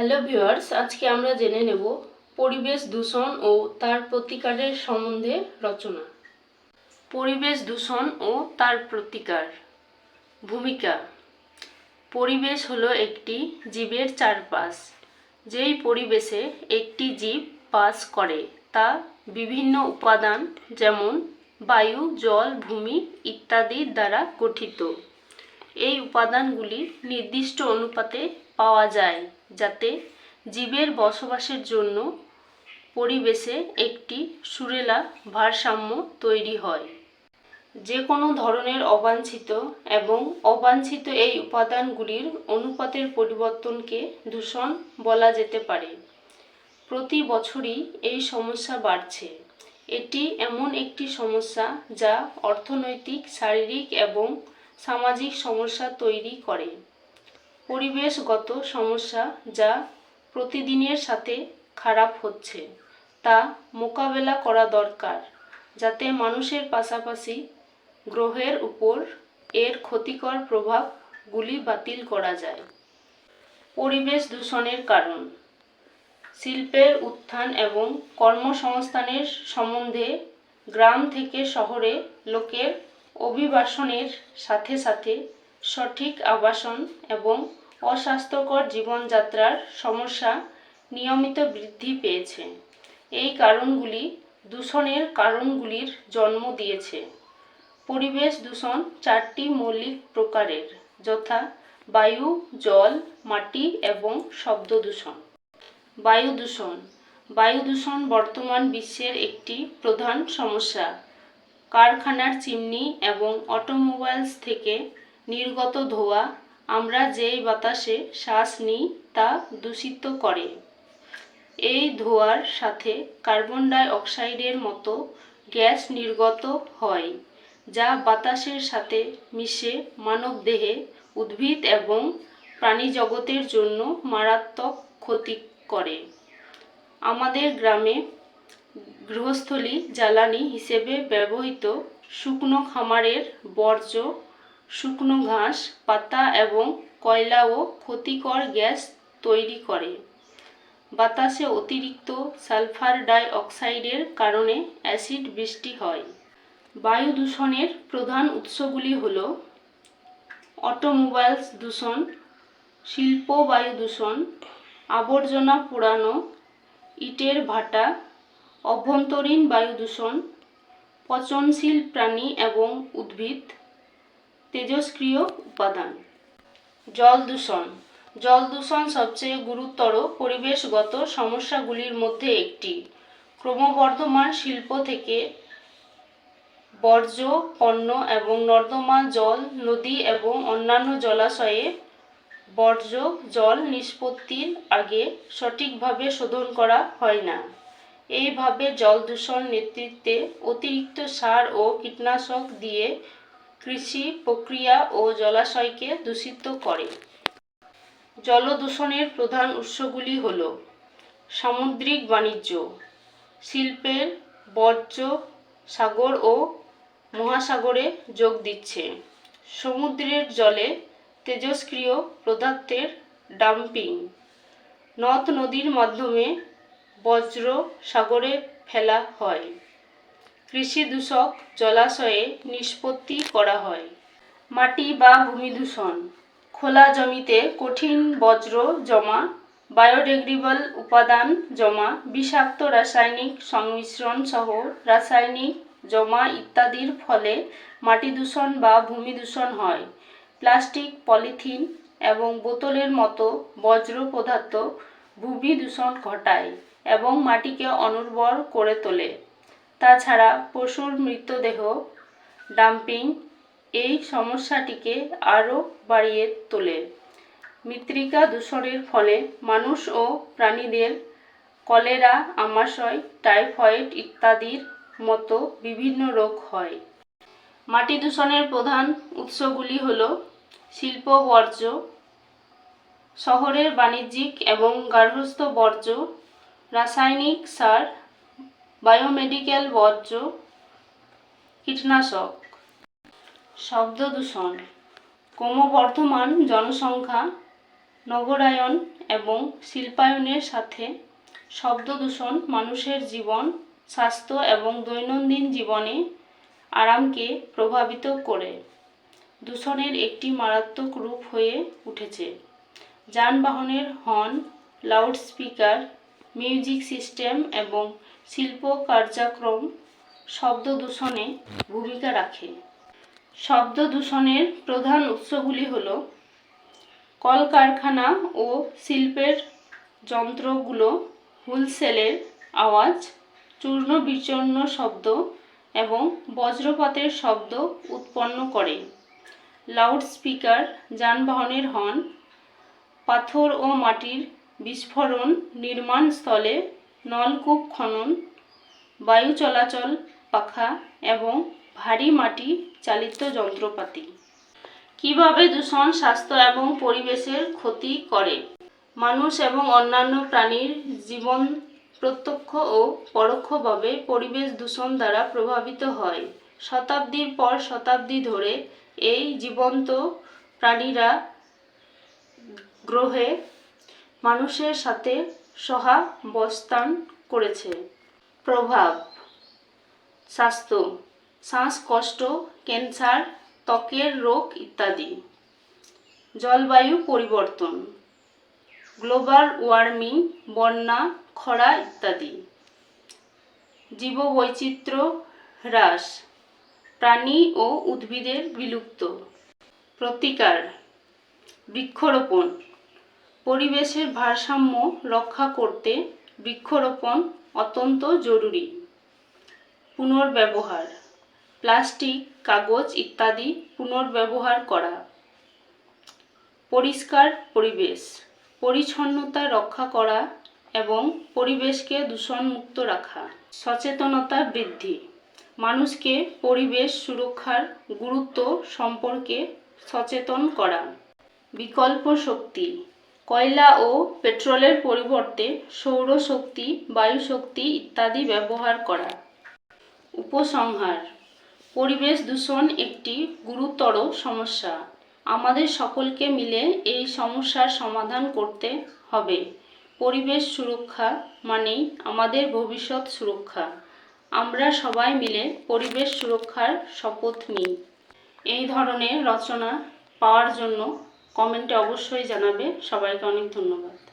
Hello viewers, আজকে আমরা জেনে নেব পরিবেশ দূষণ ও তার প্রতিকারের সম্বন্ধে রচনা। পরিবেশ দূষণ ও তার প্রতিকার। ভূমিকা। পরিবেশ হলো একটি জীবের চারপাশ। যেই পরিবেশে একটি জীব বাস করে, তা বিভিন্ন উপাদান যেমন বায়ু, জল, ভূমি ইত্যাদির দ্বারা গঠিত। এই উপাদানগুলি নির্দিষ্ট অনুপাতে পাওয়া যায়, যাতে জীবের বসবাসের জন্য পরিবেশে একটি সুরেলা ভারসাম্য তৈরি হয়। যে কোনো ধরনের অবাঞ্ছিত এবং অবাঞ্ছিত এই উপাদানগুলির অনুপাতের পরিবর্তনকে দূষণ বলা যেতে পারে। প্রতি বছরই এই সমস্যা বাড়ছে। এটি এমন একটি সমস্যা যা অর্থনৈতিক, শারীরিক এবং সামাজিক সমস্যা তৈরি করে। পরিবেশগত সমস্যা যা প্রতিদিনের সাথে খারাপ হচ্ছে তা মোকাবেলা করা দরকার যাতে মানুষের পাশাপাশি গ্রহের উপর এর ক্ষতিকর প্রভাবগুলি বাতিল করা যায়। পরিবেশ দূষণের কারণ। শিল্পের উত্থান এবং কর্মসংস্থানের সম্বন্ধে গ্রাম থেকে শহরে লোকের অভিবাসনের সাথে সাথে সঠিক আবাসন এবং অস্বাস্থ্যকর জীবনযাত্রার সমস্যা নিয়মিত বৃদ্ধি পেয়েছে। এই কারণগুলি দূষণের কারণগুলির জন্ম দিয়েছে। পরিবেশ দূষণ চারটি মৌলিক প্রকারের, যথা বায়ু, জল, মাটি এবং শব্দ দূষণ। বায়ু দূষণ। বায়ু দূষণ বর্তমান বিশ্বের একটি প্রধান সমস্যা। কারখানার চিমনি এবং অটোমোবাইলস থেকে নির্গত ধোঁয়া, আমরা যেই বাতাসে শ্বাস নিই তা দূষিত করে। এই ধোঁয়ার সাথে কার্বন ডাই অক্সাইডের মতো গ্যাস নির্গত হয়, যা বাতাসের সাথে মিশে মানবদেহে উদ্ভিদ এবং প্রাণীজগতের জন্য মারাত্মক ক্ষতি করে। আমাদের গ্রামে গৃহস্থলী জ্বালানি হিসেবে ব্যবহৃত শুকনো খামারের বর্জ্য শুকনো ঘাস, পাতা এবং কয়লাও ক্ষতিকর গ্যাস তৈরি করে। বাতাসে অতিরিক্ত সালফার ডাই অক্সাইডের কারণে অ্যাসিড বৃষ্টি হয়। বায়ু দূষণের প্রধান উৎসগুলি হল অটোমোবাইলস দূষণ, শিল্প বায়ু দূষণ, আবর্জনা পোড়ানো, ইটের ভাটা, অভ্যন্তরীণ বায়ু দূষণ, পচনশীল প্রাণী এবং উদ্ভিদ তেজস্ক্রিয় উপাদান। জল দূষণ। জল দূষণ সবচেয়ে গুরুতর পরিবেশগত সমস্যাগুলির মধ্যে একটি। ক্রমবর্ধমান শিল্প থেকে বর্জ্য, পণ্য এবং নর্দমা জল, নদী এবং অন্যান্য জলাশয়ে বর্জ্য, জল নিষ্পত্তির আগে সঠিকভাবে শোধন করা হয় না। এইভাবে জল দূষণ নেতৃত্বে অতিরিক্ত সার ও কীটনাশক দিয়ে কৃষি প্রক্রিয়া ও জলাশয়কে দূষিত করে। জলদূষণের প্রধান উৎসগুলি হল সামুদ্রিক বাণিজ্য, শিল্পের বর্জ্য, সাগর ও মহাসাগরে যোগ দিচ্ছে। সমুদ্রের জলে তেজস্ক্রিয় পদার্থের ডাম্পিং। নদ নদীর মাধ্যমে বজ্র সাগরে ফেলা হয়। কৃষি দূষক জলাশয়ে নিষ্পত্তি করা হয়। মাটি বা ভূমি দূষণ। খোলা জমিতে কঠিন বজ্র জমা, বায়োডিগ্রেডেবল উপাদান জমা, বিষাক্ত রাসায়নিক সংমিশ্রণ সহ রাসায়নিক জমা ইত্যাদির ফলে মাটি দূষণ বা ভূমি দূষণ হয়। প্লাস্টিক, পলিথিন এবং বোতলের মতো বজ্র পদার্থ ভূমি দূষণ ঘটায় এবং মাটিকে অনুর্বর করে তোলে। তাছাড়া পশুর মৃতদেহ ডাম্পিং এই সমস্যাটিকে আরও বাড়িয়ে তোলে। মৃত্তিকা দূষণের ফলে মানুষ ও প্রাণীদের কলেরা, আমাশয়, টাইফয়েড ইত্যাদির মতো বিভিন্ন রোগ হয়। মাটি দূষণের প্রধান উৎসগুলি হল শিল্প বর্জ্য, শহরের বাণিজ্যিক এবং গার্হস্থ্য বর্জ্য, রাসায়নিক সার বায়োমেডিক্যাল বর্জ্য কীটনাশক। শব্দ দূষণ। ক্রমবর্ধমান জনসংখ্যা, নগরায়ন এবং শিল্পায়নের সাথে শব্দ দূষণ মানুষের জীবন, স্বাস্থ্য এবং দৈনন্দিন জীবনে আরামকে প্রভাবিত করে। দূষণের একটি মারাত্মক রূপ হয়ে উঠেছে। যানবাহনের হর্ন, লাউডস্পিকার, মিউজিক সিস্টেম এবং শিল্প কার্যক্রম শব্দ দূষণে ভূমিকা রাখে। শব্দ দূষণের প্রধান উৎসগুলি হল কলকারখানা ও শিল্পের যন্ত্রগুলো হুলসেলের আওয়াজ, চূর্ণ বিচূর্ণ শব্দ এবং বজ্রপাতের শব্দ উৎপন্ন করে। লাউডস্পিকার যানবাহনের হর্ন, পাথর ও মাটির বিস্ফোরণ নির্মাণস্থলে নলকূপ খনন, বায়ু চলাচল পাখা এবং ভারী মাটি চালিত যন্ত্রপাতি। কীভাবে দূষণ, স্বাস্থ্য এবং পরিবেশের ক্ষতি করে? মানুষ এবং অন্যান্য প্রাণীর জীবন প্রত্যক্ষ ও পরোক্ষভাবে পরিবেশ দূষণ দ্বারা প্রভাবিত হয়। শতাব্দীর পর শতাব্দী ধরে এই জীবন্ত প্রাণীরা গ্রহে মানুষের সাথে সহাবস্থান করেছে। প্রভাব, স্বাস্থ্য, শ্বাসকষ্ট, ক্যান্সার, ত্বকের রোগ ইত্যাদি। জলবায়ু পরিবর্তন, গ্লোবাল ওয়ার্মিং, বন্যা, খরা ইত্যাদি। জীববৈচিত্র্য হ্রাস, প্রাণী ও উদ্ভিদের বিলুপ্ত। প্রতিকার, বৃক্ষরোপণ। পরিবেশের ভারসাম্য রক্ষা করতে বৃক্ষরোপণ অত্যন্ত জরুরি। পুনর্ব্যবহার, প্লাস্টিক, কাগজ ইত্যাদি পুনর্ব্যবহার করা। পরিষ্কার পরিবেশ, পরিচ্ছন্নতা রক্ষা করা এবং পরিবেশকে দূষণমুক্ত রাখা। সচেতনতা বৃদ্ধি, মানুষকে পরিবেশ সুরক্ষার গুরুত্ব সম্পর্কে সচেতন করা। বিকল্প শক্তি কয়লা ও পেট্রোলের পরিবর্তে সৌরশক্তি, বায়ুশক্তি ইত্যাদি ব্যবহার করা। উপসংহার, পরিবেশ দূষণ একটি গুরুতর সমস্যা। আমাদের সকলকে মিলে এই সমস্যার সমাধান করতে হবে। পরিবেশ সুরক্ষা মানেই আমাদের ভবিষ্যৎ সুরক্ষা। আমরা সবাই মিলে পরিবেশ সুরক্ষার শপথ নিই। এই ধরনের রচনা পাওয়ার জন্য কমেন্টে অবশ্যই জানাবে। সবাইকে অনেক ধন্যবাদ।